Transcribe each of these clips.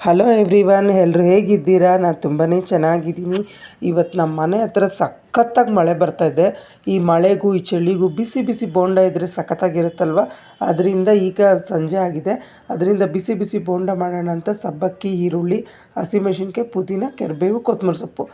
Hello every one ಎಲ್ಲರೂ ಹೇಗಿದ್ದೀರಾ? ನಾನು ತುಂಬಾ ಚೆನ್ನಾಗಿದ್ದೀನಿ. ಇವತ್ತು ನಮ್ಮ ಮನೆ ಹತ್ರ ಸಖತ್ತಾಗಿ ಮಳೆ ಬರ್ತಾ ಇದೆ. ಈ ಮಳೆಗೂ, ಈ ಚಳಿಗೂ ಬಿಸಿ ಬಿಸಿ ಬೋಂಡ ಇದ್ದರೆ ಸಖತ್ತಾಗಿರುತ್ತಲ್ವ? ಅದರಿಂದ ಈಗ ಸಂಜೆ ಆಗಿದೆ. ಅದರಿಂದ ಬಿಸಿ ಬಿಸಿ ಬೋಂಡ ಮಾಡೋಣ ಅಂತ ಸಬ್ಬಕ್ಕಿ, ಈರುಳ್ಳಿ ಹಸಿಮೆಣಸಿನ್ಕಾಯಿ ಪುದೀನ, ಕರಿಬೇವು ಕೊತ್ತಂಬರಿ ಸೊಪ್ಪು.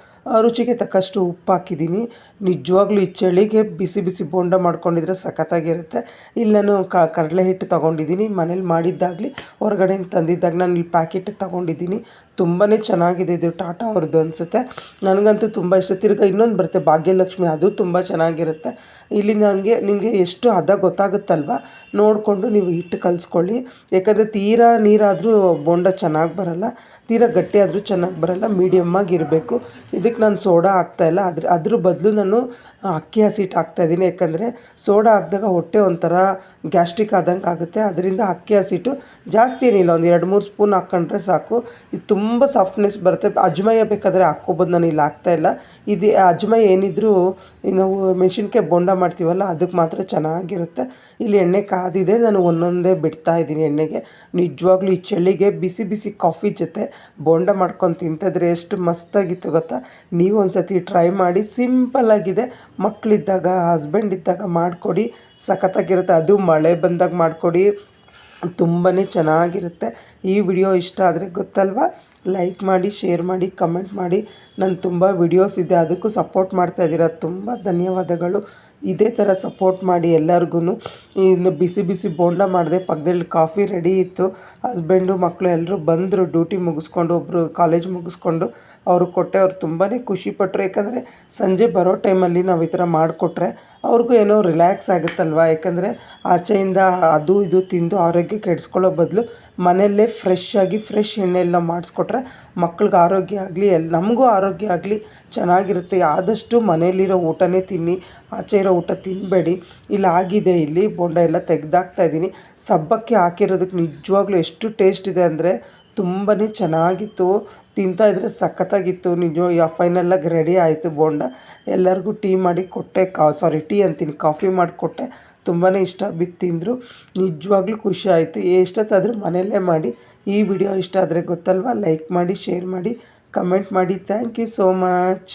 ರುಚಿಗೆ ತಕ್ಕಷ್ಟು ಉಪ್ಪು ಹಾಕಿದ್ದೀನಿ. ನಿಜವಾಗ್ಲೂ ಈ ಚಳಿಗೆ ಬಿಸಿ ಬಿಸಿ ಬೋಂಡ ಮಾಡ್ಕೊಂಡಿದ್ರೆ ಸಖತ್ತಾಗಿರುತ್ತೆ. ಇಲ್ಲಿ ನಾನು ಕ, ಕಡಲೆ ಹಿಟ್ಟು ತೊಗೊಂಡಿದ್ದೀನಿ. ಮನೇಲಿ ಮಾಡಿದ್ದಾಗಲಿ, ಹೊರಗಡೆಯಿಂದ ತಂದಿದ್ದಾಗ ನಾನು ಇಲ್ಲಿ ಪ್ಯಾಕೆಟ್ ತೊಗೊಂಡಿದ್ದೀನಿ. ತುಂಬಾ ಚೆನ್ನಾಗಿದೆ ಇದು ಟಾಟಾ ಅವ್ರದ್ದು ಅನಿಸುತ್ತೆ. ನನಗಂತೂ ತುಂಬ ಇಷ್ಟ. ತಿರ್ಗಿ ಇನ್ನೊಂದು ಬರುತ್ತೆ, ಭಾಗ್ಯಲಕ್ಷ್ಮಿ. ಅದು ತುಂಬ ಚೆನ್ನಾಗಿರುತ್ತೆ. ಇಲ್ಲಿ ನನಗೆ ನಿಮಗೆ ಎಷ್ಟು ಹದ ಗೊತ್ತಾಗುತ್ತಲ್ವ? ನೋಡಿಕೊಂಡು ನೀವು ಹಿಟ್ಟು ಕಲಿಸ್ಕೊಳ್ಳಿ. ಯಾಕಂದರೆ ತೀರಾ ನೀರಾದರೂ ಬೋಂಡ ಚೆನ್ನಾಗಿ ಬರಲ್ಲ. ತೀರಾ ಗಟ್ಟಿ ಆದರೂ ಚೆನ್ನಾಗಿ ಬರಲ್ಲ. ಮೀಡಿಯಮ್ಮಾಗಿ ಇರಬೇಕು. ಇದಕ್ಕೆ ನಾನು ಸೋಡಾ ಹಾಕ್ತಾಯಿಲ್ಲ ಅದ್ರ ಅದ್ರ ಬದಲು ನಾನು ಅಕ್ಕಿ ಹಸಿಟ್ಟು ಹಾಕ್ತಾಯಿದ್ದೀನಿ ಯಾಕಂದರೆ ಸೋಡಾ ಹಾಕಿದಾಗ ಹೊಟ್ಟೆ ಒಂಥರ ಗ್ಯಾಸ್ಟ್ರಿಕ್ ಆದಂಗೆ ಆಗುತ್ತೆ. ಅದರಿಂದ ಅಕ್ಕಿ ಹಸಿಟ್ಟು ಜಾಸ್ತಿ ಏನಿಲ್ಲ. ಒಂದು ಎರಡು ಮೂರು ಸ್ಪೂನ್ ಹಾಕ್ಕೊಂಡ್ರೆ ಸಾಕು. ಇದು ತುಂಬ ಸಾಫ್ಟ್ನೆಸ್ ಬರುತ್ತೆ. ಅಜ್ಮಯ ಬೇಕಾದರೆ ಹಾಕ್ಕೋಬೋದು. ನಾನು ಇಲ್ಲಿ ಹಾಕ್ತಾಯಿಲ್ಲ ಇದು ಅಜ್ಮಯ ಏನಿದ್ರೂ ನಾವು ಮೆಣಸಿನ್ಕಾಯಿ ಬೋಂಡ ಮಾಡ್ತೀವಲ್ಲ, ಅದಕ್ಕೆ ಮಾತ್ರ ಚೆನ್ನಾಗಿರುತ್ತೆ. ಇಲ್ಲಿ ಎಣ್ಣೆ ಕಾದಿದೆ. ನಾನು ಒಂದೊಂದೇ ಬಿಡ್ತಾ ಇದ್ದೀನಿ ಎಣ್ಣೆಗೆ. ನಿಜವಾಗ್ಲೂ ಈ ಚಳಿಗೆ ಬಿಸಿ ಬಿಸಿ ಕಾಫಿ ಜೊತೆ ಬೋಂಡ ಮಾಡ್ಕೊಂಡು ತಿಂತಿದ್ರೆ ಎಷ್ಟು ಮಸ್ತಾಗಿತ್ತು ಗೊತ್ತಾ? ನೀವು ಒಂದು ಸತಿ ಟ್ರೈ ಮಾಡಿ ಸಿಂಪಲ್ಲಾಗಿದೆ ಮಕ್ಕಳಿದ್ದಾಗ ಹಸ್ಬೆಂಡ್ ಇದ್ದಾಗ ಮಾಡಿಕೊಡಿ. ಸಖತ್ತಾಗಿರುತ್ತೆ. ಅದು ಮಳೆ ಬಂದಾಗ ಮಾಡಿಕೊಡಿ. ತುಂಬಾ ಚೆನ್ನಾಗಿರುತ್ತೆ. ಈ ವಿಡಿಯೋ ಇಷ್ಟ ಆದರೆ ಗೊತ್ತಲ್ವಾ? ಲೈಕ್ ಮಾಡಿ ಶೇರ್ ಮಾಡಿ ಕಮೆಂಟ್ ಮಾಡಿ. ನಾನು ತುಂಬ ವಿಡಿಯೋಸ್ ಇದೆ. ಅದಕ್ಕೂ ಸಪೋರ್ಟ್ ಮಾಡ್ತಾ ಇದ್ದೀರಾ. ತುಂಬ ಧನ್ಯವಾದಗಳು. ಇದೇ ಥರ ಸಪೋರ್ಟ್ ಮಾಡಿ ಎಲ್ಲರಿಗೂ ಇನ್ನು ಬಿಸಿ ಬಿಸಿ ಬೋಂಡ ಮಾಡಿದೆ ಪಕ್ಕದಲ್ಲಿ ಕಾಫಿ ರೆಡಿ ಇತ್ತು. ಹಸ್ಬೆಂಡು ಮಕ್ಕಳು ಎಲ್ಲರೂ ಬಂದರು ಡ್ಯೂಟಿ ಮುಗಿಸ್ಕೊಂಡು ಒಬ್ಬರು ಕಾಲೇಜ್ ಮುಗಿಸ್ಕೊಂಡು. ಅವ್ರಿಗೆ ಕೊಟ್ಟೆ, ಅವ್ರು ತುಂಬಾ ಖುಷಿಪಟ್ಟರು ಯಾಕಂದರೆ ಸಂಜೆ ಬರೋ ಟೈಮಲ್ಲಿ ನಾವು ಈ ಥರ ಮಾಡಿಕೊಟ್ರೆ ಅವ್ರಿಗೂ ಏನೋ ರಿಲ್ಯಾಕ್ಸ್ ಆಗುತ್ತಲ್ವ? ಯಾಕಂದರೆ ಆಚೆಯಿಂದ ಅದು ಇದು ತಿಂದು ಆರೋಗ್ಯ ಕೆಡಿಸ್ಕೊಳ್ಳೋ ಬದಲು ಮನೆಯಲ್ಲೇ ಫ್ರೆಶ್ ಆಗಿ ಫ್ರೆಶ್ ಎಣ್ಣೆಲ್ಲ ಮಾಡಿಸ್ಕೊಟ್ರೆ ಮಕ್ಳಿಗೆ ಆರೋಗ್ಯ ಆಗಲಿ ಎಲ್ಲಿ ನಮಗೂ ಆರೋಗ್ಯ ಆಗಲಿ ಚೆನ್ನಾಗಿರುತ್ತೆ. ಆದಷ್ಟು ಮನೆಯಲ್ಲಿರೋ ಊಟನೇ ತಿನ್ನಿ, ಆಚೆ ಇರೋ ಊಟ ತಿನ್ನಬೇಡಿ ಇಲ್ಲಿ, ಆಗಿದೆ ಇಲ್ಲಿ. ಬೋಂಡ ಎಲ್ಲ ತೆಗ್ದಾಕ್ತಾ ಇದ್ದೀನಿ. ಸಬ್ಬಕ್ಕಿ ಹಾಕಿರೋದಕ್ಕೆ ನಿಜವಾಗ್ಲೂ ಎಷ್ಟು ಟೇಸ್ಟ್ ಇದೆ ಅಂದರೆ ತುಂಬಾ ಚೆನ್ನಾಗಿತ್ತು. ತಿಂತಾ ತಿಂತಾಯಿದ್ರೆ ಸಖತ್ತಾಗಿತ್ತು. ನಿಜ, ಯಾ ಫೈನಲಾಗಿ ರೆಡಿ ಆಯಿತು ಬೋಂಡ. ಎಲ್ಲರಿಗೂ ಟೀ ಮಾಡಿ ಕೊಟ್ಟೆ, ಕಾ ಸಾರಿ ಟೀ ಅಂತೀನಿ, ಕಾಫಿ ಮಾಡಿಕೊಟ್ಟೆ ತುಂಬಾ ಇಷ್ಟ, ಬಿತ್ತು ತಿಂದರು. ನಿಜವಾಗ್ಲೂ ಖುಷಿ ಆಯಿತು. ಎಷ್ಟೊತ್ತಾದರೂ ಮನೆಯಲ್ಲೇ ಮಾಡಿ. ಈ ವಿಡಿಯೋ ಇಷ್ಟ ಆದರೆ ಗೊತ್ತಲ್ವಾ? ಲೈಕ್ ಮಾಡಿ ಶೇರ್ ಮಾಡಿ ಕಮೆಂಟ್ ಮಾಡಿ. Thank you so much